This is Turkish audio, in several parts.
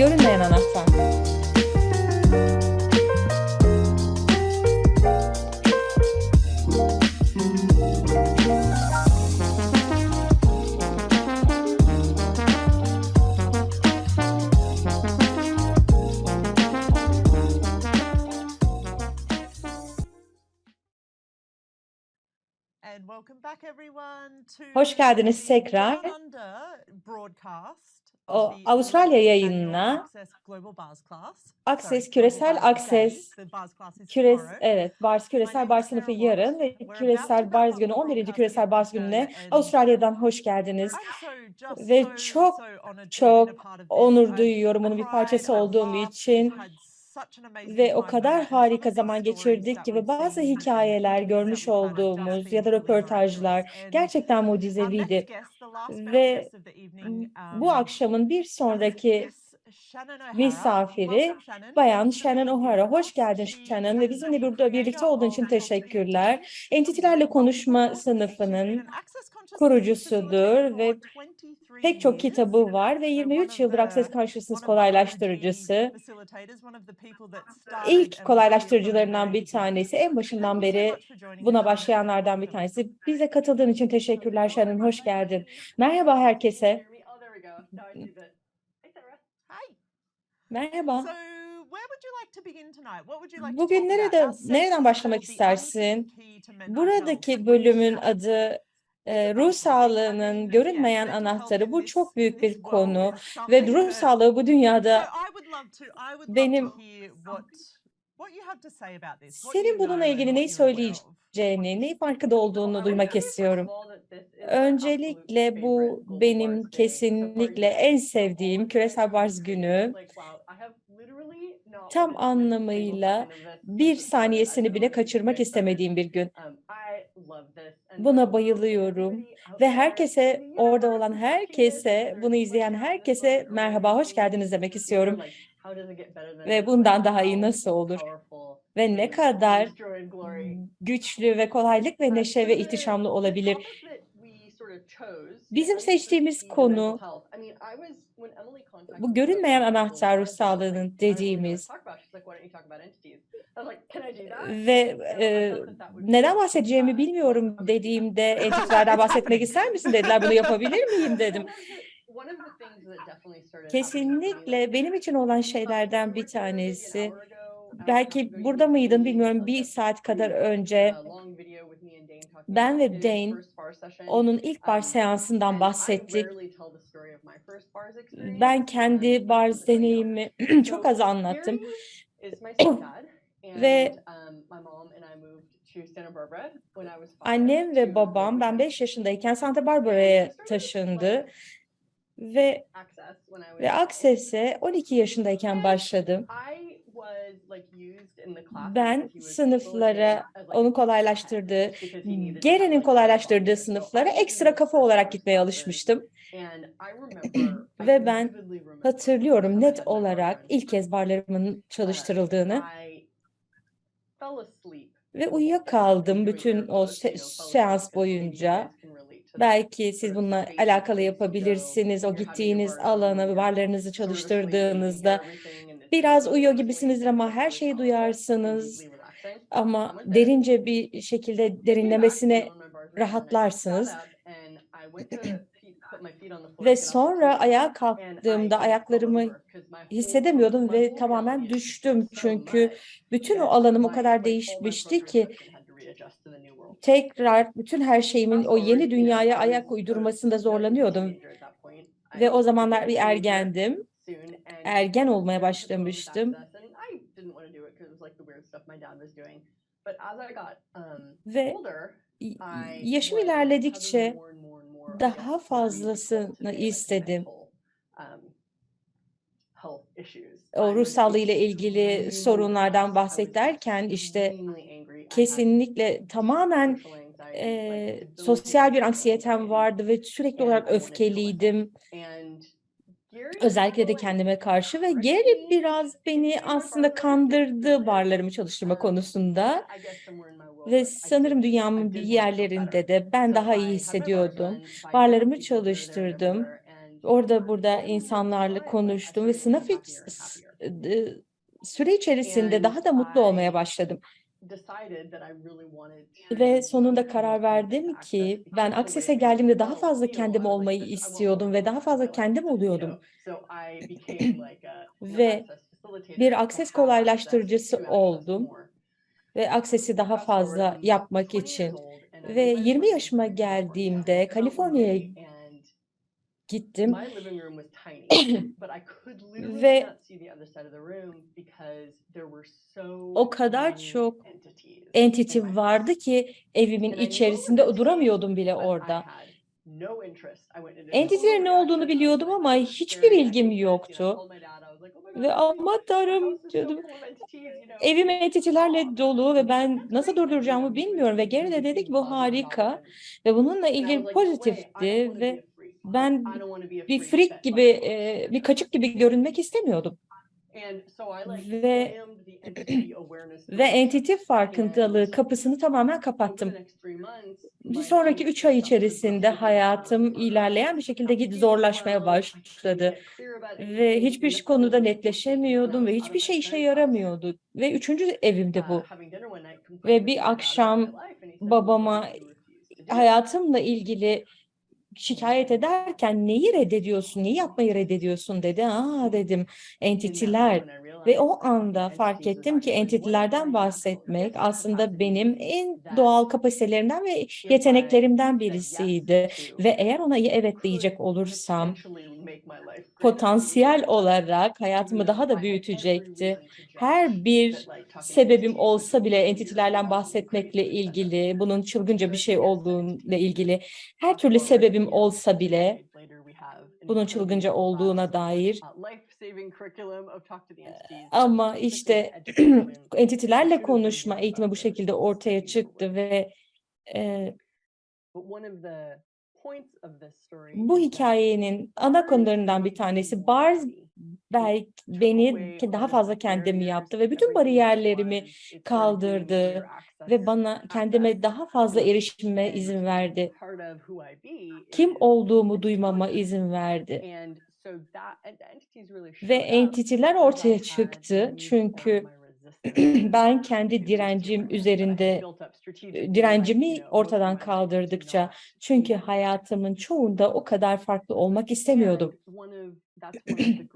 Görünmeyen anahtar. And welcome back everyone to Hoş geldiniz tekrar. O Avustralya yayınına Sorry, Küresel is Küres, evet, Bars Küresel Bars sınıfı yarın ve Küresel Bars günü up the 11. broadcast Küresel Bars gününe Avustralya'dan hoş geldiniz. Ve çok, Çok onur duyuyorum bunun bir parçası olduğum için ve o kadar harika zaman geçirdik ki ve bazı hikayeler görmüş olduğumuz ya da röportajlar gerçekten mucizeviydi. Ve bu um, akşamın bir sonraki misafiri. Bayan Shannon O'Hara. Hoş geldin Shannon ve bizimle burada birlikte olduğun için teşekkürler. Entitilerle Konuşma sınıfının kurucusudur ve for 23 pek çok kitabı var ve So one 23 of yıldır the OG kolaylaştırıcısı. İlk kolaylaştırıcılarından bir tanesi, en başından beri buna başlayanlardan bir tanesi. Bize katıldığın için teşekkürler Shannon, hoş geldin. Merhaba herkese. Merhaba. Bugün nerede nereden başlamak istersin? Buradaki bölümün adı e, It's ruh sağlığının görünmeyen anahtarı. Bu çok büyük bir konu ve ruh sağlığı bu dünyada benim- senin bununla ilgili neyi söyleyeceğini, neyi farkında olduğunu duymak istiyorum. Öncelikle bu benim kesinlikle en sevdiğim Küresel is günü. Tam anlamıyla bir saniyesini bile kaçırmak istemediğim bir gün. Buna bayılıyorum ve herkese orada olan herkese, bunu izleyen herkese merhaba, hoş geldiniz demek istiyorum. Ve bundan daha iyi nasıl olur? Ve ne kadar güçlü ve kolaylık ve neşe ve ihtişamlı olabilir. Bizim seçtiğimiz konu bu me görünmeyen the anahtar ruh sağlığının dediğimiz ve e, neden bahsedeceğimi bilmiyorum dediğimde entitilerden bahsetmek ister misin dediler. Bunu yapabilir miyim dedim. Kesinlikle benim için olan şeylerden bir tanesi. half Belki burada mıydın bilmiyorum. Bir saat kadar önce uh, talking ben ve Dane bar onun ilk bar Um, seansından bahsettik. Ben um, kendi pretty young. deneyimi çok az anlattım. Ve um, Annem ve babam ben Boca 5 yaşındayken Santa Barbara'ya taşındı. ve ve Access'e 12 yaşındayken başladım. Ben sınıflara like, onun kolaylaştırdığı, like, kolaylaştırdığı sınıflara ekstra kafa olarak gitmeye alışmıştım. Ve ben Hatırlıyorum net olarak ilk kez barlarımın Uh, çalıştırıldığını ve uyuyakaldım bütün o se- seans boyunca. Belki siz bununla alakalı yapabilirsiniz. O gittiğiniz alana, you çalıştırdığınızda biraz uyuyor really gibisiniz ama her şeyi duyarsınız. Ama derince bir şekilde derinlemesine rahatlarsınız. Ve sonra ayağa kalktığımda ayaklarımı hissedemiyordum ve tamamen düştüm. Çünkü bütün o alanım o kadar değişmişti ki tekrar bütün her şeyimin o yeni dünyaya ayak uydurmasında zorlanıyordum. Ve o zamanlar bir ergendim. Ergen olmaya başlamıştım. Um, Ve yaşım ilerledikçe daha fazlasını istedim. um. O ruh sağlığı ile ilgili sorunlardan bahsederken işte kesinlikle tamamen debilitating sosyal bir anksiyetem vardı ve sürekli olarak öfkeliydim. Özellikle de kendime karşı ve Gary biraz beni aslında kandırdı barlarımı çalıştırma konusunda ve sanırım dünyanın bir yerlerinde de ben daha iyi hissediyordum. Barlarımı çalıştırdım Orada burada insanlarla konuştum ve sınav iç- s- e, süre içerisinde daha da mutlu olmaya başladım. Ve sonunda karar verdim ki ben Access'e geldiğimde daha fazla kendim olmayı istiyordum ve daha fazla kendim oluyordum. Ve bir Access kolaylaştırıcısı oldum ve Access'i daha fazla yapmak için. Ve 20 yaşıma geldiğimde Kaliforniya'ya gittim ve o kadar çok entity vardı ki evimin içerisinde duramıyordum bile orada. Entitilerin ne olduğunu biliyordum ama hiçbir ilgim yoktu. Ve aman tanrım diyordum. Evim entitilerle dolu ve ben nasıl durduracağımı bilmiyorum. Ve Gary de dedi ki bu harika ve bununla ilgili pozitifti ve ben bir freak gibi, e, bir kaçık gibi görünmek istemiyordum. Ve ve entity farkındalığı kapısını tamamen kapattım. Bir sonraki üç ay içerisinde hayatım ilerleyen bir şekilde zorlaşmaya başladı. Ve hiçbir konuda netleşemiyordum ve hiçbir şey işe yaramıyordu. Ve üçüncü evimdi bu. Ve bir akşam babama hayatımla ilgili şikayet ederken neyi reddediyorsun, neyi yapmayı reddediyorsun dedi. Aa dedim entitiler. Ve o anda fark ettim ki entitilerden bahsetmek aslında benim en doğal kapasitelerimden ve yeteneklerimden birisiydi. Ve eğer ona evet diyecek olursam potansiyel olarak hayatımı daha da büyütecekti. Her bir sebebim olsa bile entitilerle bahsetmekle ilgili, bunun çılgınca bir şey olduğuyla ilgili her türlü sebebim olsa bile bunun çılgınca olduğuna dair ama işte entitilerle konuşma eğitimi bu şekilde ortaya çıktı ve e, bu hikayenin ana konularından bir tanesi Bars belki beni daha fazla kendimi yaptı ve bütün bariyerlerimi kaldırdı ve bana kendime daha fazla erişime izin verdi. Kim olduğumu duymama izin verdi. Ve entitiler ortaya çıktı çünkü ben kendi direncim üzerinde direncimi ortadan kaldırdıkça çünkü hayatımın çoğunda o kadar farklı olmak istemiyordum.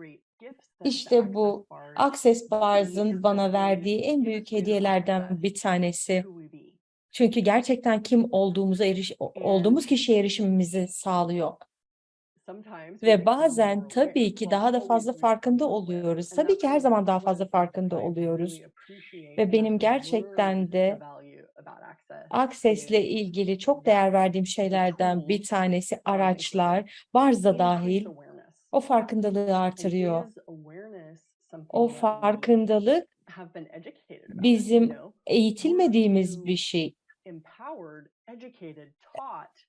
İşte bu Access Bars'ın bana verdiği en büyük hediyelerden bir tanesi. Çünkü gerçekten kim olduğumuza eriş olduğumuz kişiye erişimimizi sağlıyor. Ve bazen tabii ki daha da fazla farkında oluyoruz. Tabii ki her zaman daha fazla farkında oluyoruz. Ve benim gerçekten de Access'le ilgili çok değer verdiğim şeylerden bir tanesi araçlar, Barz'a dahil o farkındalığı artırıyor. O farkındalık bizim eğitilmediğimiz bir şey.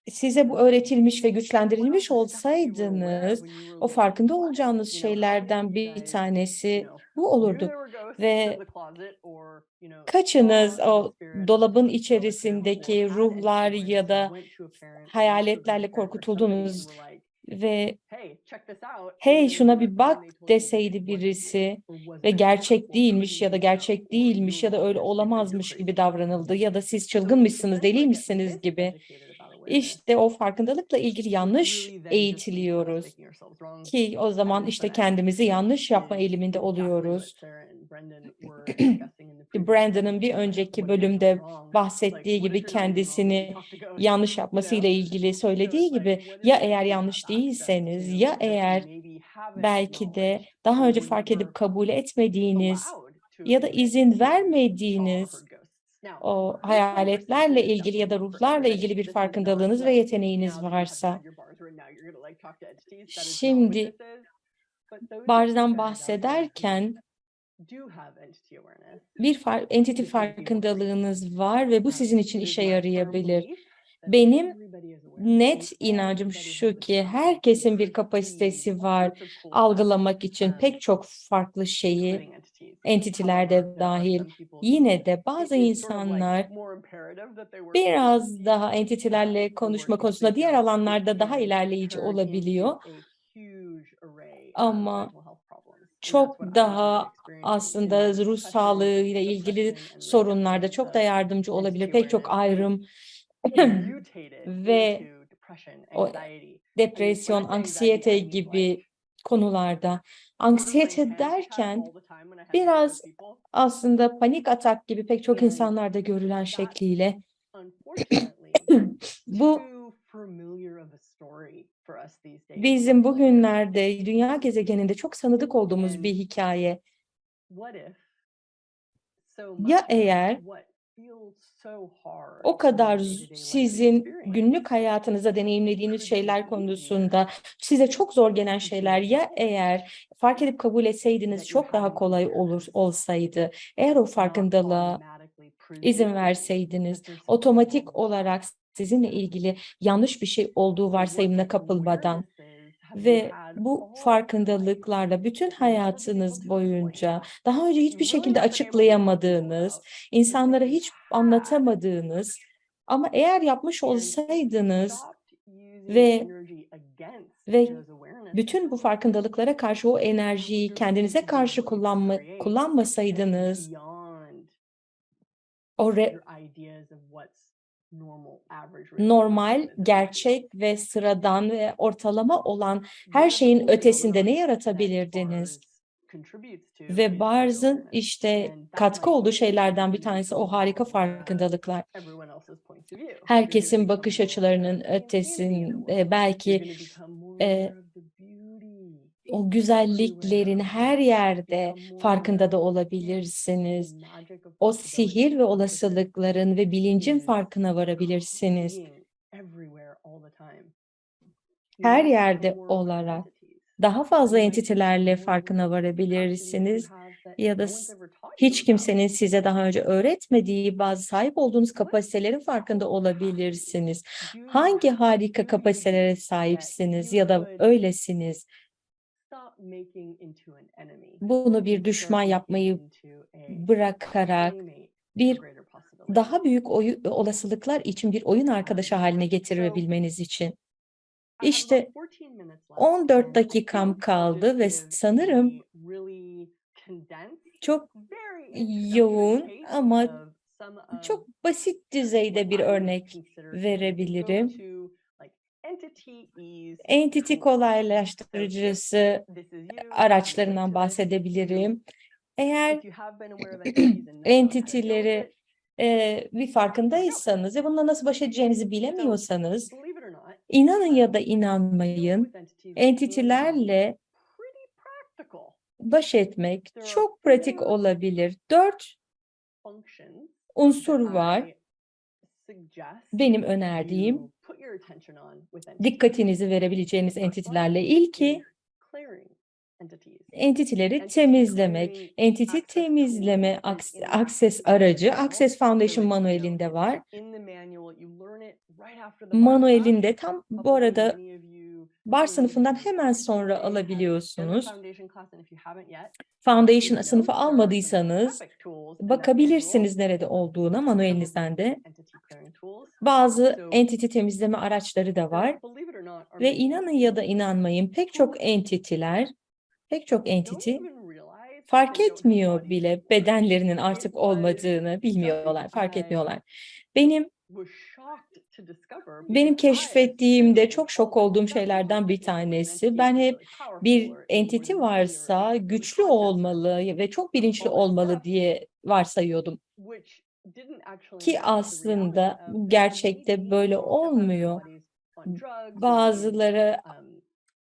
Size bu öğretilmiş ve güçlendirilmiş olsaydınız o farkında olacağınız şeylerden bir tanesi bu olurdu. Ve kaçınız o dolabın içerisindeki ruhlar ya da hayaletlerle korkutuldunuz ve hey şuna bir bak deseydi birisi ve gerçek değilmiş ya da gerçek değilmiş ya da öyle olamazmış gibi davranıldı ya da siz çılgınmışsınız, deliymişsiniz gibi. İşte o farkındalıkla ilgili yanlış eğitiliyoruz ki o zaman işte kendimizi yanlış yapma eğiliminde oluyoruz. Brandon'ın bir önceki bölümde bahsettiği gibi kendisini yanlış yapmasıyla ilgili söylediği gibi ya eğer yanlış değilseniz ya eğer belki de daha önce fark edip kabul etmediğiniz ya da izin vermediğiniz o hayaletlerle ilgili ya da ruhlarla ilgili bir farkındalığınız ve yeteneğiniz varsa. Şimdi Barz'dan bahsederken bir far entity farkındalığınız var ve bu sizin için işe yarayabilir. Benim net inancım şu ki herkesin bir kapasitesi var algılamak için pek çok farklı şeyi entitiler de dahil. Yine de bazı insanlar biraz daha entitilerle konuşma konusunda diğer alanlarda daha ilerleyici olabiliyor. Ama çok daha aslında ruh sağlığı ile ilgili sorunlarda çok da yardımcı olabilir. Pek çok ayrım ve o depresyon, anksiyete gibi konularda. Anksiyete derken biraz aslında panik atak gibi pek çok insanlarda görülen şekliyle bu bizim bugünlerde dünya gezegeninde çok tanıdık olduğumuz bir hikaye. Ya eğer o kadar sizin günlük hayatınızda deneyimlediğiniz şeyler konusunda size çok zor gelen şeyler ya eğer fark edip kabul etseydiniz çok daha kolay olur olsaydı, eğer o farkındalığa izin verseydiniz, otomatik olarak sizinle ilgili yanlış bir şey olduğu varsayımına kapılmadan ve bu farkındalıklarla bütün hayatınız boyunca daha önce hiçbir şekilde açıklayamadığınız, insanlara hiç anlatamadığınız ama eğer yapmış olsaydınız ve ve bütün bu farkındalıklara karşı o enerjiyi kendinize karşı kullanma, kullanmasaydınız o re- normal, gerçek ve sıradan ve ortalama olan her şeyin ötesinde ne yaratabilirdiniz? Ve Barz'ın işte katkı olduğu şeylerden bir tanesi o harika farkındalıklar. Herkesin bakış açılarının ötesinde belki e, o güzelliklerin her yerde farkında da olabilirsiniz. O sihir ve olasılıkların ve bilincin farkına varabilirsiniz. Her yerde olarak daha fazla entitelerle farkına varabilirsiniz ya da hiç kimsenin size daha önce öğretmediği bazı sahip olduğunuz kapasitelerin farkında olabilirsiniz. Hangi harika kapasitelere sahipsiniz ya da öylesiniz? Bunu bir düşman yapmayı bırakarak bir daha büyük oyu- olasılıklar için bir oyun arkadaşı Um, haline getirebilmeniz için. İşte about 14 minutes left 14 and I dakikam kaldı ve sanırım çok yoğun ama çok basit düzeyde bir örnek verebilirim. Entity kolaylaştırıcısı you araçlarından bahsedebilirim. Eğer it, e, bir farkındaysanız ve bununla nasıl baş edeceğinizi bilemiyorsanız inanın ya da inanmayın entitilerle baş etmek çok pratik olabilir. Dört unsur var. benim önerdiğim dikkatinizi verebileceğiniz entitilerle. İlki entitileri temizlemek. Entity temizleme Access aracı. Access Foundation manuelinde var. Manuelinde tam bu arada bar who sınıfından hemen sonra alabiliyorsunuz. foundation sınıfı almadıysanız bakabilirsiniz nerede olduğuna manuelinizden de. Bazı entity temizleme araçları da var ve inanın ya da inanmayın pek çok entitiler, pek çok entity fark etmiyor bile bedenlerinin artık olmadığını bilmiyorlar, fark etmiyorlar. Benim benim keşfettiğimde çok şok olduğum şeylerden bir tanesi. Ben hep bir or varsa güçlü olmalı ve çok bilinçli olmalı diye varsayıyordum. Ki aslında gerçekte böyle olmuyor. Bazıları um,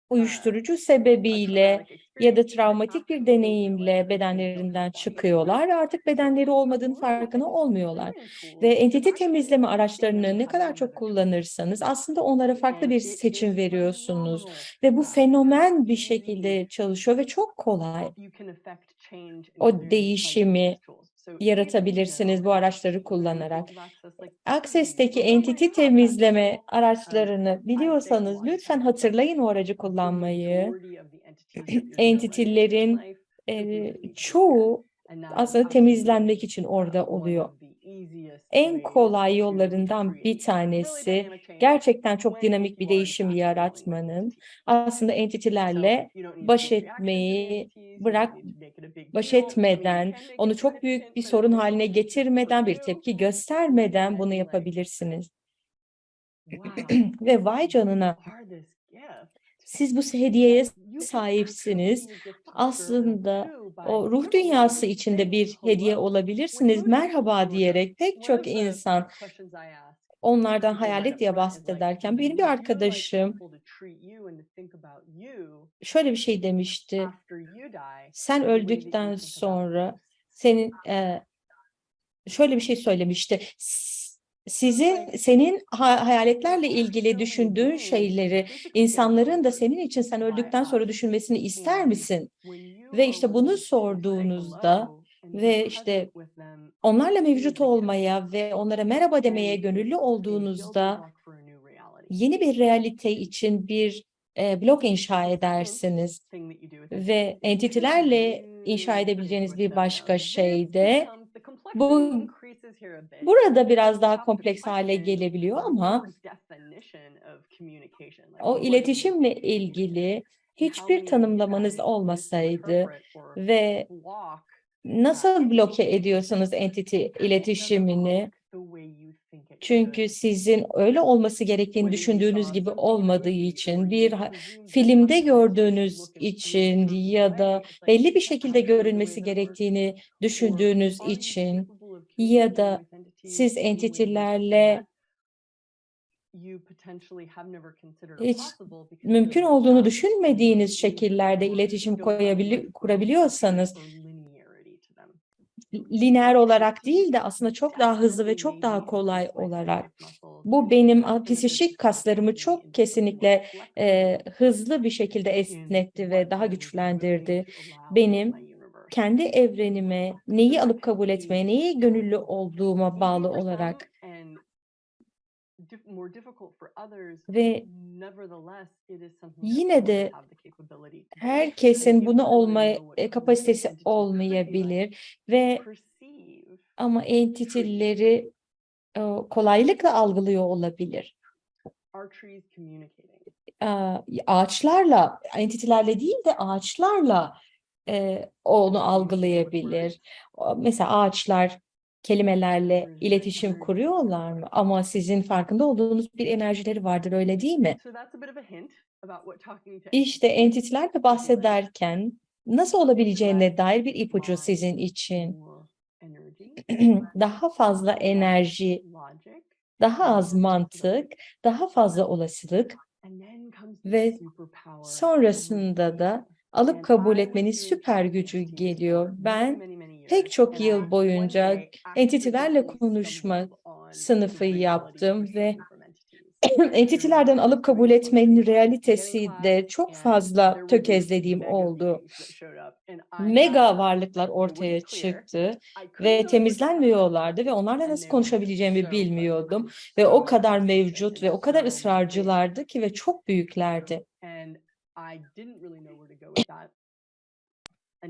uyuşturucu a sebebiyle ya da travmatik bir deneyimle bedenlerinden çıkıyorlar ve artık bedenleri olmadığının learning farkına olmuyorlar. Ve actually temizleme araçlarını ne kadar çok kullanırsanız aslında onlara farklı bir seçim veriyorsunuz. Ve bu fenomen bir şekilde çalışıyor ve çok kolay. O değişimi yaratabilirsiniz bu araçları kullanarak. Access'teki entity temizleme araçlarını biliyorsanız lütfen hatırlayın o aracı kullanmayı. Entitilerin e, çoğu aslında temizlenmek için orada oluyor. En kolay yollarından bir tanesi gerçekten çok dinamik bir değişim yaratmanın. aslında entitilerle baş etmeyi bırak baş etmeden, onu çok büyük bir sorun haline getirmeden, bir tepki göstermeden bunu yapabilirsiniz. Ve vay canına siz bu hediyeye sahipsiniz. Aslında o ruh dünyası içinde bir hediye olabilirsiniz. Merhaba diyerek pek çok insan onlardan hayalet diye bahsederken benim bir arkadaşım şöyle bir şey demişti. Sen öldükten sonra senin e, şöyle bir şey söylemişti. "S- Sizin senin ha- hayaletlerle ilgili düşündüğün şeyleri insanların da senin için sen öldükten sonra düşünmesini ister misin? Ve işte bunu sorduğunuzda ve işte Onlarla mevcut olmaya ve onlara merhaba demeye gönüllü olduğunuzda yeni bir realite için bir e, blok inşa edersiniz. ve entitilerle inşa edebileceğiniz bir başka şey de bu burada biraz daha kompleks hale gelebiliyor ama o iletişimle ilgili hiçbir tanımlamanız olmasaydı ve nasıl bloke ediyorsunuz entity iletişimini? Çünkü sizin öyle olması gerektiğini düşündüğünüz gibi olmadığı için bir filmde gördüğünüz için ya da belli bir şekilde görünmesi gerektiğini düşündüğünüz için ya da siz entitilerle hiç mümkün olduğunu düşünmediğiniz şekillerde iletişim koyabili kurabiliyorsanız lineer olarak değil de aslında çok daha hızlı ve çok daha kolay olarak bu benim psişik kaslarımı çok kesinlikle e, hızlı bir şekilde esnetti ve daha güçlendirdi. Benim kendi evrenime neyi alıp kabul etmeye, neyi gönüllü olduğuma bağlı olarak ve yine de herkesin buna olma e, kapasitesi olmayabilir ve ama entitileri e, kolaylıkla algılıyor olabilir. Ağaçlarla, entitilerle değil de ağaçlarla e, onu algılayabilir. Mesela ağaçlar kelimelerle iletişim kuruyorlar mı? Ama sizin farkında olduğunuz bir enerjileri vardır, öyle değil mi? İşte entitilerle bahsederken nasıl olabileceğine dair bir ipucu sizin için. Daha fazla enerji, daha az mantık, daha fazla olasılık ve sonrasında da alıp kabul etmenin süper gücü geliyor. Ben pek çok yıl boyunca entitilerle konuşma sınıfı yaptım ve entitilerden alıp kabul etmenin realitesi de çok fazla tökezlediğim oldu. Mega varlıklar ortaya çıktı ve temizlenmiyorlardı ve onlarla nasıl konuşabileceğimi bilmiyordum ve o kadar mevcut ve o kadar ısrarcılardı ki ve çok büyüklerdi.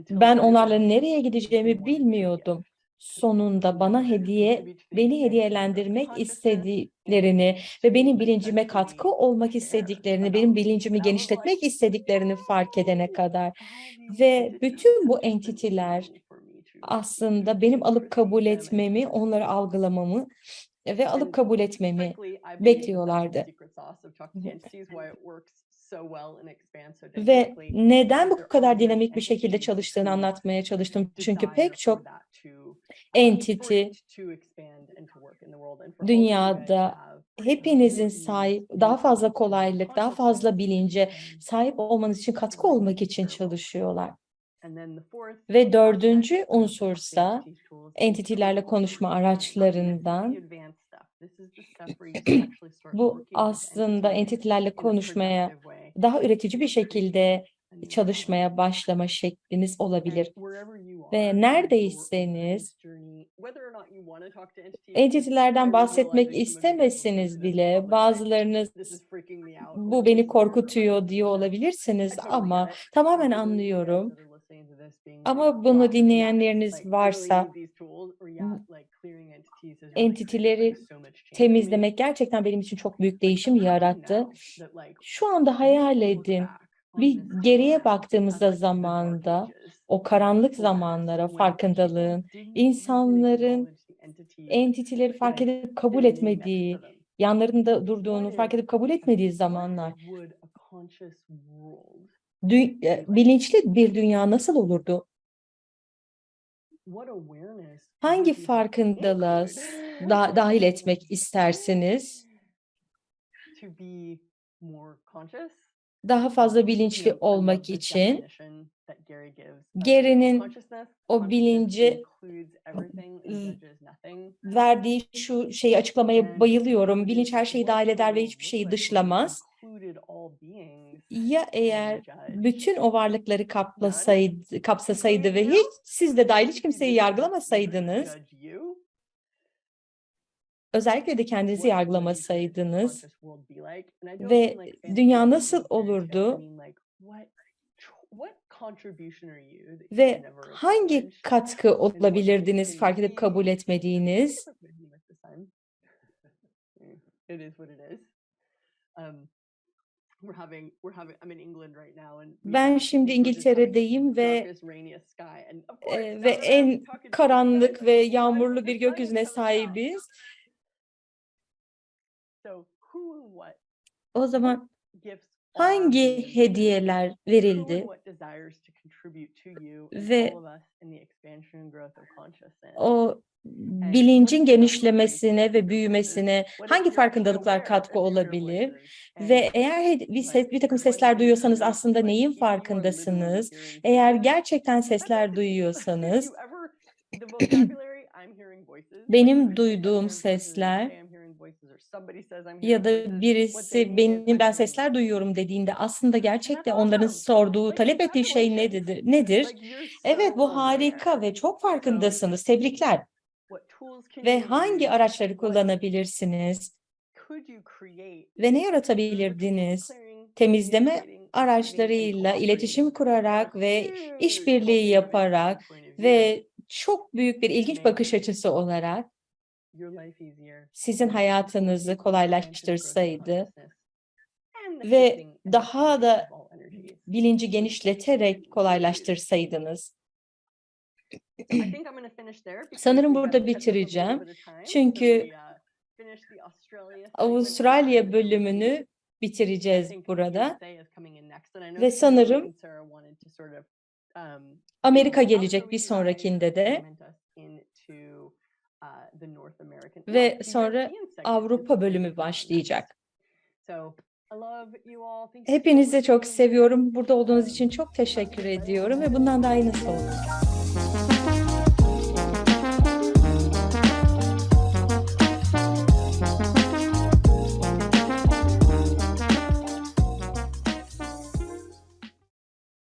Ben onlarla nereye gideceğimi bilmiyordum. Sonunda bana hediye, beni hediyelendirmek istediklerini ve benim bilincime katkı olmak istediklerini, benim bilincimi genişletmek istediklerini fark edene kadar. Ve bütün bu entitiler aslında benim alıp kabul etmemi, onları algılamamı ve alıp kabul etmemi bekliyorlardı. Ve neden bu kadar dinamik bir şekilde çalıştığını anlatmaya çalıştım. Çünkü pek çok entity dünyada hepinizin sahip, daha fazla kolaylık, daha fazla bilince sahip olmanız için katkı olmak için çalışıyorlar. Ve dördüncü unsursa entitilerle konuşma araçlarından Bu aslında entitilerle konuşmaya daha üretici bir şekilde çalışmaya başlama şekliniz olabilir. ve neredeyseniz entitilerden bahsetmek istemeseniz bile bazılarınız bu beni korkutuyor diyor olabilirsiniz ama tamamen anlıyorum. Ama bunu dinleyenleriniz varsa entitileri temizlemek gerçekten benim için çok büyük değişim yarattı. Şu anda hayal edin, bir geriye baktığımızda zamanda o karanlık zamanlara farkındalığın, insanların entitileri fark edip kabul etmediği, yanlarında durduğunu fark edip kabul etmediği zamanlar. E, bilinçli bir dünya nasıl olurdu? Hangi farkındalığa da- dahil etmek istersiniz? Daha fazla bilinçli olmak için Gary'nin o bilinci verdiği şu şeyi açıklamaya bayılıyorum. Bilinç her şeyi dahil eder ve hiçbir şeyi dışlamaz. Ya eğer bütün o varlıkları kaplasaydı, kapsasaydı ve hiç siz de dahil hiç kimseyi yargılamasaydınız, özellikle de kendinizi yargılamasaydınız ve dünya nasıl olurdu? ve hangi katkı olabilirdiniz fark edip kabul etmediğiniz? Ben şimdi İngiltere'deyim ve e, ve en karanlık ve yağmurlu bir gökyüzüne sahibiz. So who and what O zaman hangi hediyeler verildi? Ve o bilincin genişlemesine ve büyümesine hangi farkındalıklar katkı olabilir? Ve eğer bir, ses, bir takım sesler duyuyorsanız aslında neyin farkındasınız? Eğer gerçekten sesler duyuyorsanız, benim duyduğum sesler ya da birisi benim ben sesler duyuyorum dediğinde aslında gerçekten onların sorduğu, talep ettiği şey nedir? Nedir? Evet bu harika ve çok farkındasınız. Tebrikler. Ve hangi araçları kullanabilirsiniz? Ve ne yaratabilirdiniz? Temizleme araçlarıyla iletişim kurarak ve işbirliği yaparak ve çok büyük bir ilginç bakış açısı olarak sizin hayatınızı kolaylaştırsaydı ve daha da bilinci genişleterek kolaylaştırsaydınız. Sanırım burada bitireceğim. Çünkü Avustralya bölümünü bitireceğiz burada. Ve sanırım Amerika gelecek bir sonrakinde de ve sonra Avrupa bölümü başlayacak. Hepinizi çok seviyorum. Burada olduğunuz için çok teşekkür ediyorum ve bundan daha iyi nasıl olur?